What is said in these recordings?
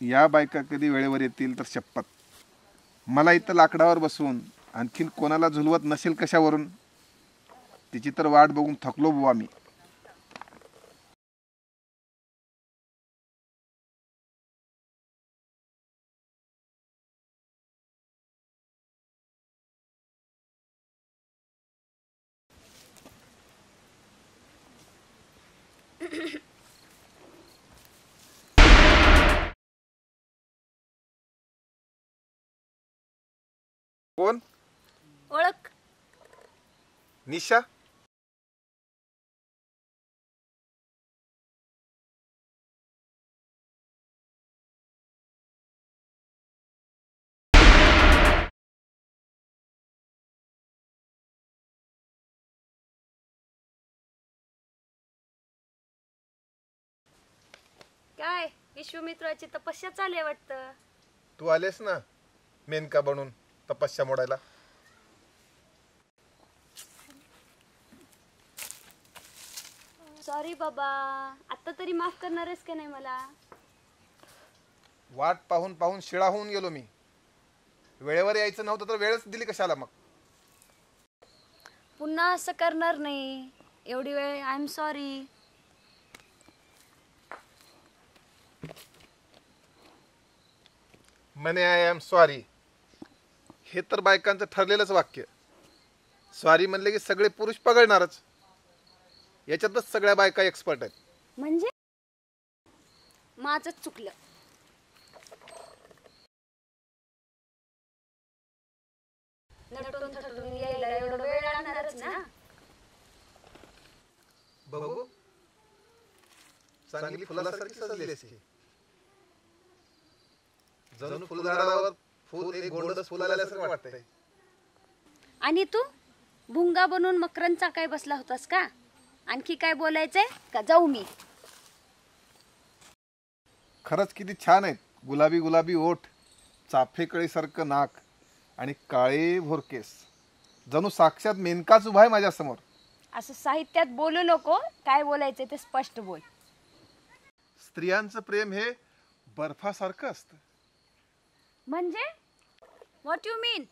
या बायका कधी वेळेवर येतील तर शपथ. मला इथं लाकडावर बसवून आणखीन कोणाला झुलवत नसेल कशावरून? तिची तर वाट बघून थकलो बुवा मी. कोण? ओळख. निशा? काय? विश्वमित्राची तपस्या चालू वाटतं. तू आलेस ना मेनका बनून. तपस्या मोडायला. सॉरी बाबा आता तरी माफ करणारच का नाही मला? वाट पाहून पाहून शिळा होऊन गेलो मी. वेळेवर यायचं नव्हतं तर वेळच दिली कशाला मग? पुन्हा असं करणार नाही. एवढी वेळ आय एम सॉरी म्हणे आय एम सॉरी हे तर बायकांचं ठरलेलंच वाक्य. सॉरी म्हणले की सगळे पुरुष पगळणारच. याच्यातच सगळ्या बायका एक्सपर्ट आहेत. म्हणजे? माझं चुकलं. नटून थटून यायला एवढा वेळ लागणारच ना? बघू. चांगली फुलासारखी सजली असते जणू फुलझाडावर फुल एक गोंडस फुल आल्यासारखं वाटतंय. आणि तू? भुंगा बनून मकरांचा काय बसला होतास का? आणखी काय बोलायचंय? का जाऊ मी? खरंच किती छान आहेत. गुलाबी गुलाबी ओठ चाफेकळीसारखं नाक आणि काळे भोरकेस जणू साक्षात मेनकाच उभा आहे माझ्यासमोर. असं साहित्यात बोलू नको. काय बोलायचंय ते स्पष्ट बोल. स्त्रियांचं प्रेम हे बर्फासारखं असतं. म्हणजे? व्हॉट यू मीन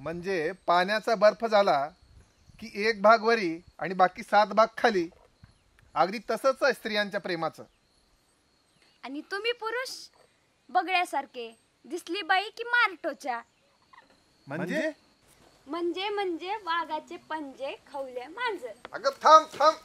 म्हणजे पाण्याचा बर्फ झाला की एक भाग वरी आणि बाकी सात भाग खाली. अगदी तसंच आहे स्त्रियांच्या प्रेमाचं. आणि तुम्ही पुरुष बगड्यासारखे दिसली बाई की मारटोच्या. म्हणजे? म्हणजे म्हणजे वाघाचे पंजे खवले मांजर. अगं थांब थांब.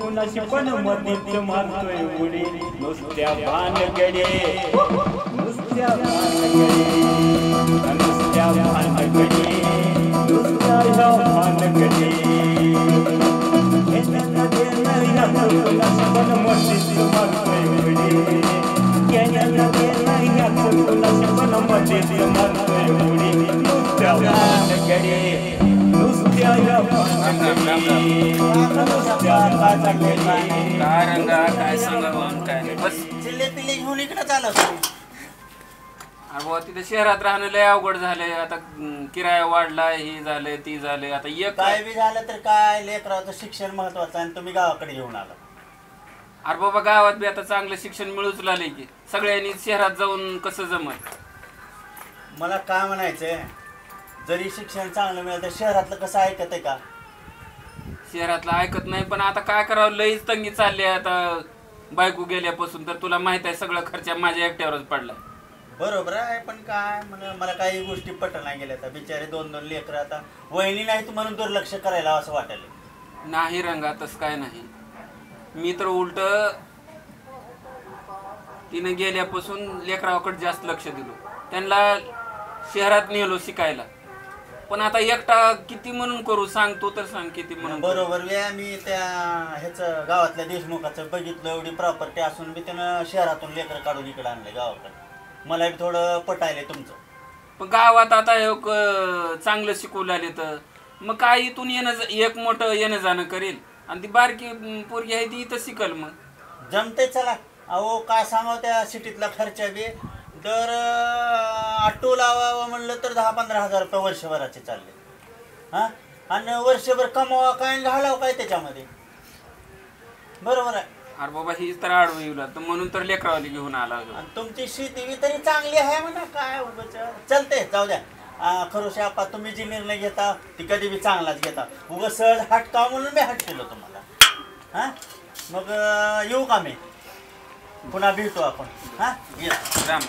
कुणाशी पण मतीच मारतोय उडी नुसत्या भानगडे नुसत्या भानगडे नुसत्या काय रंगा काय सांगावं काय नाही बस घेऊन इकडे चालला तुम्ही तिथे शहरात राहणं लय अवघड झालंय आता किराया वाढलाय हे झालंय ती झालंय आता एक काय बी झालं तर काय लेकराचं शिक्षण महत्वाचं आहे आणि तुम्ही गावाकडे घेऊन आला अरे बाबा गावात बी आता चांगलं शिक्षण मिळूच लागले की सगळ्यांनी शहरात जाऊन कसं जमत मला काय म्हणायचंय जरी शिक्षण चांगलं मिळालं तर शहरातलं कसं ऐकत आहे का? शहरातलं ऐकत नाही पण आता काय करावं? लईच तंगी चालली आहे आता. बायको गेल्यापासून तर तुला माहीत आहे सगळं खर्च माझ्या एकट्यावरच पडलाय. बरोबर आहे पण काय? म्हण मला काही गोष्टी पट नाही गेल्या आता बिचारे दोन दोन लेकरं आता. वहिनी नाहीत म्हणून दुर्लक्ष करायला असं वाटायला नाही रंगा तसं काय नाही. मी तर उलट तिने गेल्यापासून लेकराकडे जास्त लक्ष दिलो. त्यांना शहरात नेलो शिकायला. पण आता एकटा किती म्हणून करू? सांग तू तर सांग किती म्हणून करू. बरोबर वे मी त्या ह्याचं गावातल्या देशमुखाचं बघितलं एवढी प्रॉपर्टी असून बी त्यानं शहरातून लेकरं काढून इकडे आणले गावाकडे. मला बी थोडं पटायलंय तुमचं. पण गावात आता हे क- चांगलं शिकवलं आले तर मग काय इथून येणं ज- एक मोठं येणं जाणं करेल? आणि ती बारकी पोरगी आहे ती इथं शिकल मग. जमते चला. अहो काय सांगावं त्या सिटीतला खर्च बी? दर ऑटो लावावं म्हणलं तर दहा पंधरा हजार रुपये वर्षभराचे चालले. हां? आणि वर्षभर कमावा काय आणि घालावं काय त्याच्यामध्ये? बरोबर आहे. अरे बाबा ही तर आडवं तर म्हणून तर लेकरावाली घेऊन आला होतो. आणि तुमची शेती बी तरी चांगली आहे म्हणा. काय उगाच. चलते जाऊ द्या. आ, खरोशे आपा तुम्ही जी निर्णय घेता ती कधी बी चांगलाच घेता. उगा सहज हटका म्हणून मी हटकेलो तुम्हाला. हा? मग अं, येऊ का मी? पुन्हा भेटू आपण हा येतो राम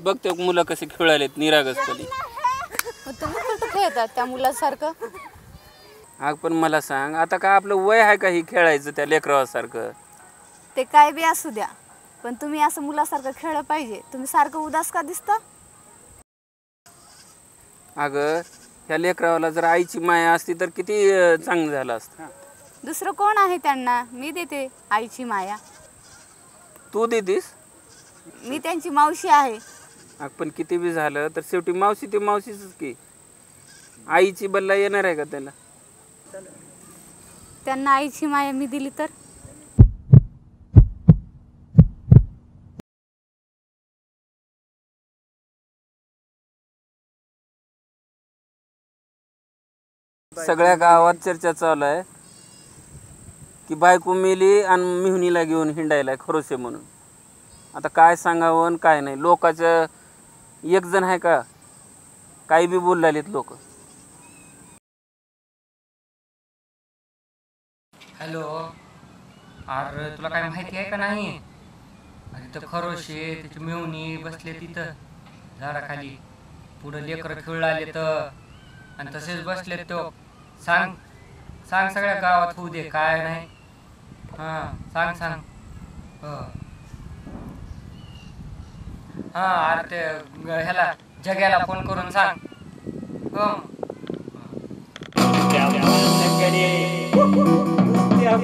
बघ ते मुलं कसे खेळालेत निरागसपणे मग तुम्ही कुठं खेळतात त्या मुलासारखं? अग पण मला सांग आता काय आपलं वय आहे का ही खेळायचं त्या लेकरावासारखं ते काय बी असू द्या पण तुम्ही असं मुलासारखं खेळलं पाहिजे. तुम्ही सारखं उदास का दिसता? अगं ह्या लेकरावाला जर आईची माया असती तर किती अं, चांगलं झालं असतं. दुसरं कोण आहे त्यांना? मी देते आईची माया. तू देतीस? मी त्यांची मावशी आहे. अग पण किती बी झालं तर शेवटी मावशी ती मावशीच की. आईची बल्ला येणार आहे का त्याला? त्यांना आईची माया मी दिली तर? सगळ्या गावात चर्चा चालू आहे. की बायको मेली आणि मिहुनीला घेऊन हिंडायला खरोशे म्हणून. आता काय सांगावं आणि काय नाही. लोकांचं एक जण आहे का? काही बी बोललेत लोक. हॅलो. अरे तुला काय माहिती आहे का नाही? अरे तर खरोशे त्याची मेवणी बसले तिथं झाडाखाली. पुढं लेकरं खेळला आले तर आणि तसेच बसले तो. सांग सांग सगळ्या गावात होऊ दे काय नाही. हां सांग सांग. हो. हां अरे ते ह्याला जग्याला फोन करून सांग. हो. त्या भानगडी त्या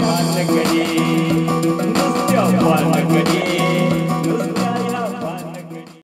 भानगडी